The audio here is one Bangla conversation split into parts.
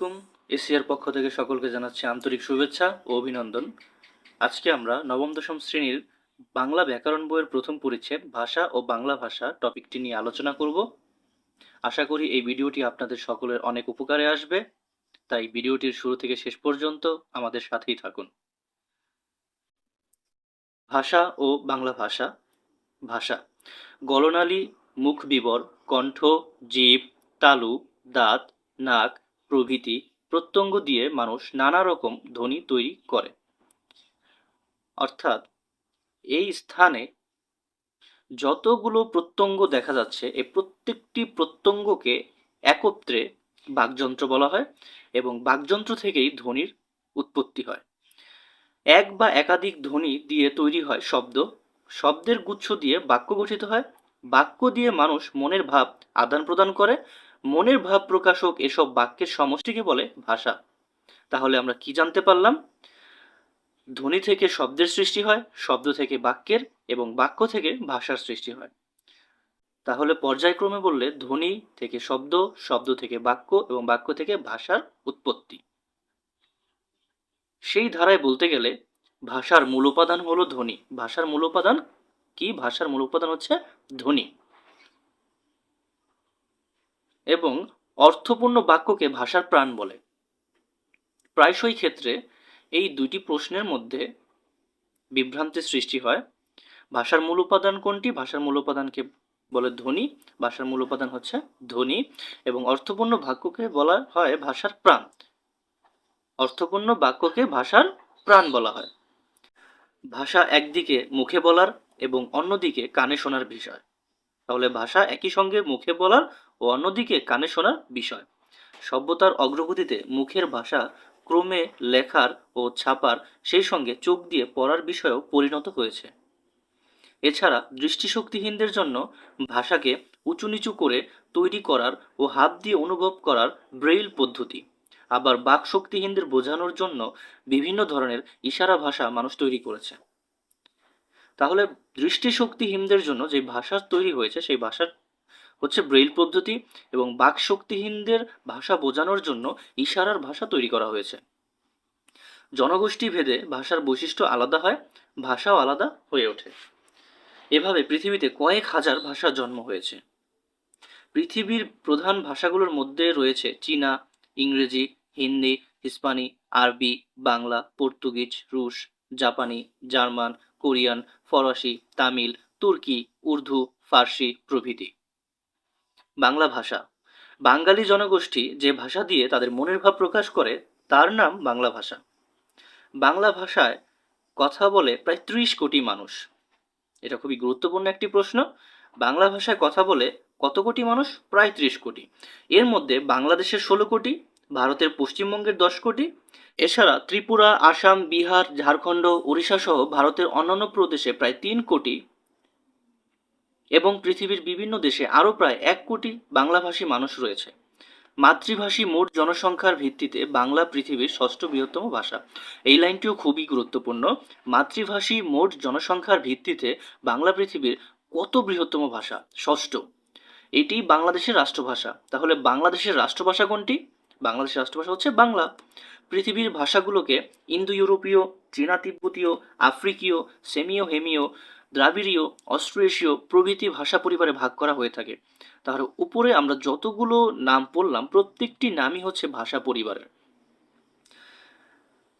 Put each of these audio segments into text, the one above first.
আলাইকুম। এশিয়ার পক্ষ থেকে সকলকে জানাচ্ছি আন্তরিক শুভেচ্ছা ও অভিনন্দন। আজকে আমরা নবম, দশম শ্রেণির বাংলা ব্যাকরণ বইয়ের প্রথম পরিচ্ছেদ ভাষা ও বাংলা ভাষা টপিকটি নিয়ে আলোচনা করব। আশা করি এই ভিডিওটি আপনাদের সকলের অনেক উপকারে আসবে। তাই ভিডিওটির শুরু থেকে শেষ পর্যন্ত আমাদের সাথেই থাকুন। ভাষা ও বাংলা ভাষা ভাষা। গলনালী, মুখ বিবর, কণ্ঠ, জীব, তালু, দাঁত, নাক প্রভৃতি প্রত্যঙ্গ দিয়ে মানুষ নানা রকম ধ্বনি তৈরি করে। অর্থাৎ এই স্থানে যতগুলো প্রত্যঙ্গ দেখা যাচ্ছে এই প্রত্যেকটি প্রত্যঙ্গকে একত্রে বাকযন্ত্র বলা হয় এবং বাকযন্ত্র থেকেই ধ্বনির উৎপত্তি হয়। এক বা একাধিক ধ্বনি দিয়ে তৈরি হয় শব্দ। শব্দের গুচ্ছ দিয়ে বাক্য গঠিত হয়। বাক্য দিয়ে মানুষ মনের ভাব আদান প্রদান করে মনের ভাব প্রকাশক এসব বাক্যের সমষ্টিকে বলে ভাষা। তাহলে আমরা কি জানতে পারলাম? ধ্বনি থেকে শব্দের সৃষ্টি হয়, শব্দ থেকে বাক্যের এবং বাক্য থেকে ভাষার সৃষ্টি হয়। তাহলে পর্যায়ক্রমে বললে ধ্বনি থেকে শব্দ শব্দ থেকে বাক্য এবং বাক্য থেকে ভাষার উৎপত্তি। সেই ধারায় বলতে গেলে ভাষার মূল উপাদান হলো ধ্বনি। ভাষার মূল উপাদান কি? ভাষার মূল উপাদান হচ্ছে ধ্বনি। এবং অর্থপূর্ণ বাক্যকে ভাষার প্রাণ বলে। প্রায়শই ক্ষেত্রে এই দুইটি প্রশ্নের মধ্যে বিভ্রান্তির সৃষ্টি হয়। ভাষার মূল উপাদান কোনটি? ভাষার মূল উপাদানকে বলে ধ্বনি। ভাষার মূল উপাদান হচ্ছে ধ্বনি এবং অর্থপূর্ণ বাক্যকে বলা হয় ভাষার প্রাণ। অর্থপূর্ণ বাক্যকে ভাষার প্রাণ বলা হয়। ভাষা একদিকে মুখে বলার এবং অন্যদিকে কানে শোনার বিষয়। তাহলে ভাষা একই সঙ্গে মুখে বলার ও অন্যদিকে কানে শোনার বিষয়। সভ্যতার অগ্রগতিতে মুখের ভাষা ক্রমে লেখার ও ছাপার সেই সঙ্গে চোখ দিয়ে পড়ার বিষয়েও পরিণত হয়েছে। এছাড়া দৃষ্টিশক্তিহীনদের জন্য ভাষাকে উঁচু নিচু করে তৈরি করার ও হাত দিয়ে অনুভব করার ব্রেইল পদ্ধতি। আবার বাক শক্তিহীনদের বোঝানোর জন্য বিভিন্ন ধরনের ইশারা ভাষা মানুষ তৈরি করেছে। তাহলে দৃষ্টিশক্তিহীনদের জন্য যে ভাষা তৈরি হয়েছে, সেই ভাষার হচ্ছে ব্রেইল পদ্ধতি এবং বাক শক্তিহীনদের ভাষা বোঝানোর জন্য ইশারার ভাষা তৈরি করা হয়েছে। জনগোষ্ঠী ভেদে ভাষার বৈশিষ্ট্য আলাদা হয়, ভাষাও আলাদা হয়ে ওঠে। এভাবে পৃথিবীতে কয়েক হাজার ভাষা জন্ম হয়েছে। পৃথিবীর প্রধান ভাষাগুলোর মধ্যে রয়েছে চীনা, ইংরেজি, হিন্দি, হিসপানি, আরবি, বাংলা, পর্তুগিজ, রুশ, জাপানি, জার্মান কোরিয়ান, ফরাসি, তামিল, তুর্কি, উর্দু, ফার্সি প্রভৃতি। বাংলা ভাষা। বাঙালি জনগোষ্ঠী যে ভাষা দিয়ে তাদের মনের ভাব প্রকাশ করে, তার নাম বাংলা ভাষা। বাংলা ভাষায় কথা বলে প্রায় ত্রিশ কোটি মানুষ। এটা খুবই গুরুত্বপূর্ণ একটি প্রশ্ন। বাংলা ভাষায় কথা বলে কত কোটি মানুষ? প্রায় ত্রিশ কোটি। এর মধ্যে বাংলাদেশের ষোলো কোটি ভারতের পশ্চিমবঙ্গের দশ কোটি। এছাড়া ত্রিপুরা, আসাম, বিহার, ঝাড়খণ্ড, ওড়িশা সহ ভারতের অন্যান্য প্রদেশে প্রায় তিন কোটি এবং পৃথিবীর বিভিন্ন দেশে আরও প্রায় এক কোটি বাংলাভাষী মানুষ রয়েছে। মাতৃভাষী মোট জনসংখ্যার ভিত্তিতে বাংলা পৃথিবীর ষষ্ঠ বৃহত্তম ভাষা। এই লাইনটিও খুবই গুরুত্বপূর্ণ। মাতৃভাষী মোট জনসংখ্যার ভিত্তিতে বাংলা পৃথিবীর কত বৃহত্তম ভাষা? ষষ্ঠ। এটি বাংলাদেশের রাষ্ট্রভাষা। তাহলে বাংলাদেশের রাষ্ট্রভাষা কোনটি? বাংলাদেশের রাষ্ট্রভাষা হচ্ছে বাংলা। পৃথিবীর ভাষাগুলোকে ইন্দো ইউরোপীয় চীনা তিব্বতীয় আফ্রিকীয় সেমিও হেমিও দ্রাবিড়ীয় অস্ট্রেশীয় প্রভৃতি ভাষা পরিবারে ভাগ করা হয়ে থাকে। তাহলে উপরে আমরা যতগুলো নাম পড়লাম, প্রত্যেকটি নামই হচ্ছে ভাষা পরিবারের।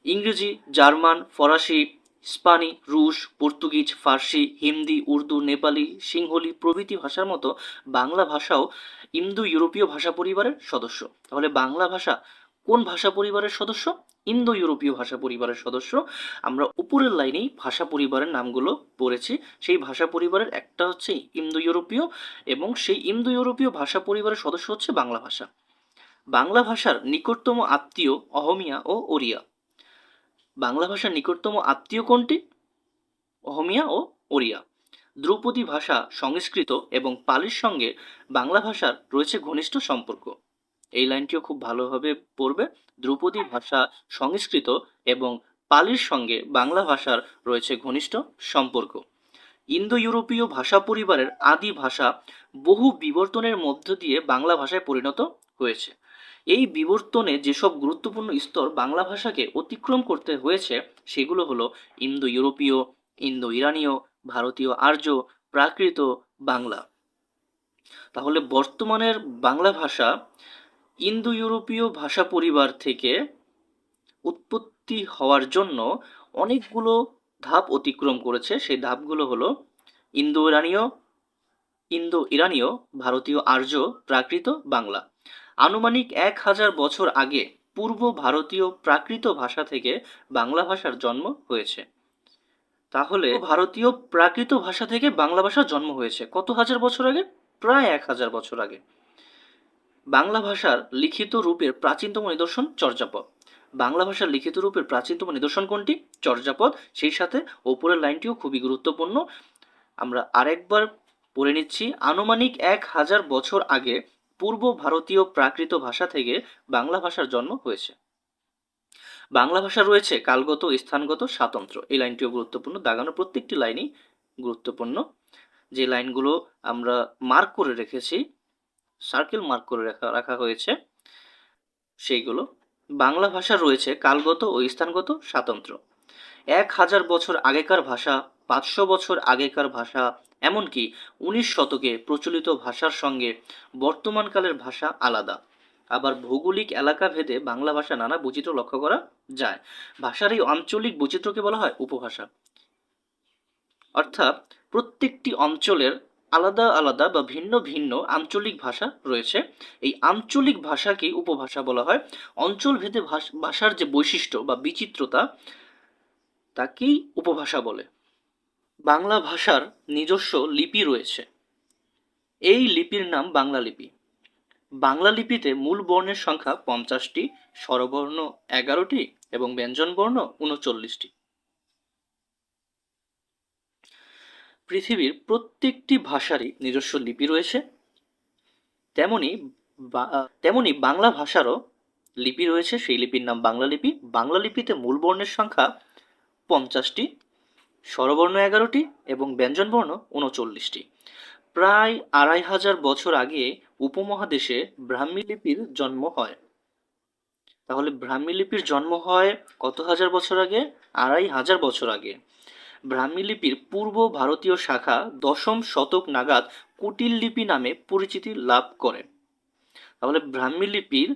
ইংরেজি, জার্মান, ফরাসি স্পানি, রুশ, পর্তুগিজ, ফার্সি, হিন্দি, উর্দু, নেপালি, সিংহলি প্রভৃতি ভাষার মতো বাংলা ভাষাও ইন্দো ইউরোপীয় ভাষা পরিবারের সদস্য। তাহলে বাংলা ভাষা কোন ভাষা পরিবারের সদস্য? ইন্দো ইউরোপীয় ভাষা পরিবারের সদস্য। আমরা উপরের লাইনেই ভাষা পরিবারের নামগুলো পড়েছি। সেই ভাষা পরিবারের একটা হচ্ছে ইন্দো ইউরোপীয় এবং সেই ইন্দো ইউরোপীয় ভাষা পরিবারের সদস্য হচ্ছে বাংলা ভাষা। বাংলা ভাষার নিকটতম আত্মীয় অহমিয়া ও ওড়িয়া বাংলা ভাষার নিকটতম আত্মীয় কোনটি? অহমিয়া ও ওড়িয়া। ধ্রুপদী ভাষা সংস্কৃত এবং পালির সঙ্গে বাংলা ভাষার রয়েছে ঘনিষ্ঠ সম্পর্ক। এই লাইনটিও খুব ভালোভাবে পড়বে। দ্রৌপদী ভাষা সংস্কৃত এবং পালির সঙ্গে বাংলা ভাষার রয়েছে ঘনিষ্ঠ সম্পর্ক। ইন্দো ইউরোপীয় ভাষা পরিবারের আদি ভাষা বহু বিবর্তনের মধ্য দিয়ে বাংলা ভাষায় পরিণত হয়েছে। এই বিবর্তনে যেসব গুরুত্বপূর্ণ স্তর বাংলা ভাষাকে অতিক্রম করতে হয়েছে, সেগুলো হলো ইন্দো ইউরোপীয় ইন্দো ইরানীয় ভারতীয় আর্য, প্রাকৃত বাংলা। তাহলে বর্তমানের বাংলা ভাষা ইন্দো ইউরোপীয় ভাষা পরিবার থেকে উৎপত্তি হওয়ার জন্য অনেকগুলো ধাপ অতিক্রম করেছে। সেই ধাপগুলো হলো ইন্দো ইরানীয় ইন্দো ইরানীয় ভারতীয় আর্য, প্রাকৃত বাংলা। আনুমানিক এক হাজার বছর আগে পূর্ব ভারতীয় প্রাকৃত ভাষা থেকে বাংলা ভাষার জন্ম হয়েছে। তাহলে ভারতীয় প্রাকৃত ভাষা থেকে বাংলা ভাষার জন্ম হয়েছে। কত হাজার বছর আগে? প্রায় এক হাজার বছর আগে। বাংলা ভাষার লিখিত রূপের প্রাচীনতম নিদর্শন চর্যাপদ। বাংলা ভাষার লিখিত রূপের প্রাচীনতম নিদর্শন কোনটি? চর্যাপদ। সেই সাথে ওপরের লাইনটিও খুবই গুরুত্বপূর্ণ। আমরা আরেকবার পড়ে নিচ্ছি। আনুমানিক এক হাজার বছর আগে পূর্ব ভারতীয় প্রাকৃত ভাষা থেকে বাংলা ভাষার জন্ম হয়েছে। বাংলা ভাষা রয়েছে কালগত, স্থানগত, স্বাতন্ত্র। এই লাইনটিও গুরুত্বপূর্ণ। দাগানো প্রত্যেকটি লাইনই গুরুত্বপূর্ণ। যে লাইনগুলো আমরা মার্ক করে রেখেছি সার্কেল মার্ক করে রাখা রাখা হয়েছে, সেইগুলো। বাংলা ভাষা রয়েছে কালগত ও স্থানগত, স্বাতন্ত্র। এক হাজার বছর আগেকার ভাষা পাঁচশো বছর আগেকার ভাষা, এমনকি উনিশ শতকে প্রচলিত ভাষার সঙ্গে বর্তমানকালের ভাষা আলাদা। আবার ভৌগোলিক এলাকা ভেদে বাংলা ভাষা নানা বৈচিত্র্য লক্ষ্য করা যায়। ভাষার এই আঞ্চলিক বৈচিত্র্যকে বলা হয় উপভাষা। অর্থাৎ প্রত্যেকটি অঞ্চলের আলাদা আলাদা বা ভিন্ন ভিন্ন আঞ্চলিক ভাষা রয়েছে। এই আঞ্চলিক ভাষাকেই উপভাষা বলা হয়। অঞ্চলভেদে ভাষ- ভাষার যে বৈশিষ্ট্য বা বিচিত্রতা, তাকেই উপভাষা বলে। বাংলা ভাষার নিজস্ব লিপি রয়েছে। এই লিপির নাম বাংলা লিপি। বাংলা লিপিতে মূল বর্ণের সংখ্যা পঞ্চাশটি, স্বরবর্ণ এগারোটি এবং ব্যঞ্জনবর্ণ উনচল্লিশটি। পৃথিবীর প্রত্যেকটি ভাষারই নিজস্ব লিপি রয়েছে। তেমনি তেমনি বাংলা ভাষারও লিপি রয়েছে। সেই লিপির নাম বাংলা লিপি। বাংলা লিপিতে মূল বর্ণের সংখ্যা পঞ্চাশটি স্বরবর্ণ এগারোটি এবং ব্যঞ্জনবর্ণ উনচল্লিশটি। প্রায় আড়াই হাজার বছর আগে উপমহাদেশে ব্রাহ্মী লিপির জন্ম হয়। তাহলে ব্রাহ্মী লিপির জন্ম হয় কত হাজার বছর আগে? আড়াই হাজার বছর আগে। ব্রাহ্মী লিপির পূর্ব ভারতীয় শাখা দশম শতক নাগাদ কুটিল লিপি নামে পরিচিতি লাভ করে। তাহলে ব্রাহ্মী লিপির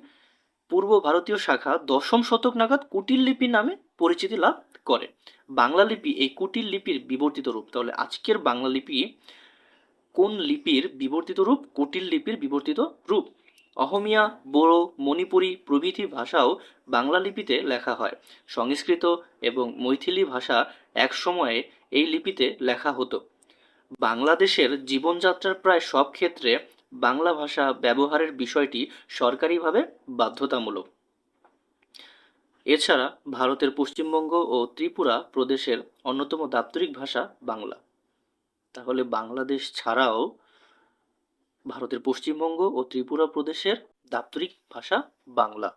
পূর্ব ভারতীয় শাখা দশম শতক নাগাদ কুটিল লিপি নামে পরিচিতি লাভ করে। বাংলা লিপি এই কুটিল লিপির বিবর্তিত রূপ। তাহলে আজকের বাংলা লিপি কোন লিপির বিবর্তিত রূপ? কুটিল লিপির বিবর্তিত রূপ। অহমিয়া, বড়ো, মণিপুরি প্রভৃতি ভাষাও বাংলা লিপিতে লেখা হয়। সংস্কৃত এবং মৈথিলি ভাষা এক সময়ে এই লিপিতে লেখা হতো। বাংলাদেশের জীবনযাত্রার প্রায় সব ক্ষেত্রে বাংলা ভাষা ব্যবহারের বিষয়টি সরকারিভাবে বাধ্যতামূলক। এছাড়া ভারতের পশ্চিমবঙ্গ ও ত্রিপুরা প্রদেশের অন্যতম দাপ্তরিক ভাষা বাংলা তাহলে বাংলাদেশ ছাড়াও ভারতের পশ্চিমবঙ্গ ও ত্রিপুরা প্রদেশের দাপ্তরিক ভাষা Bangla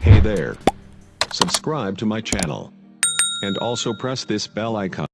Hey there. Subscribe to my channel. And also press this bell icon.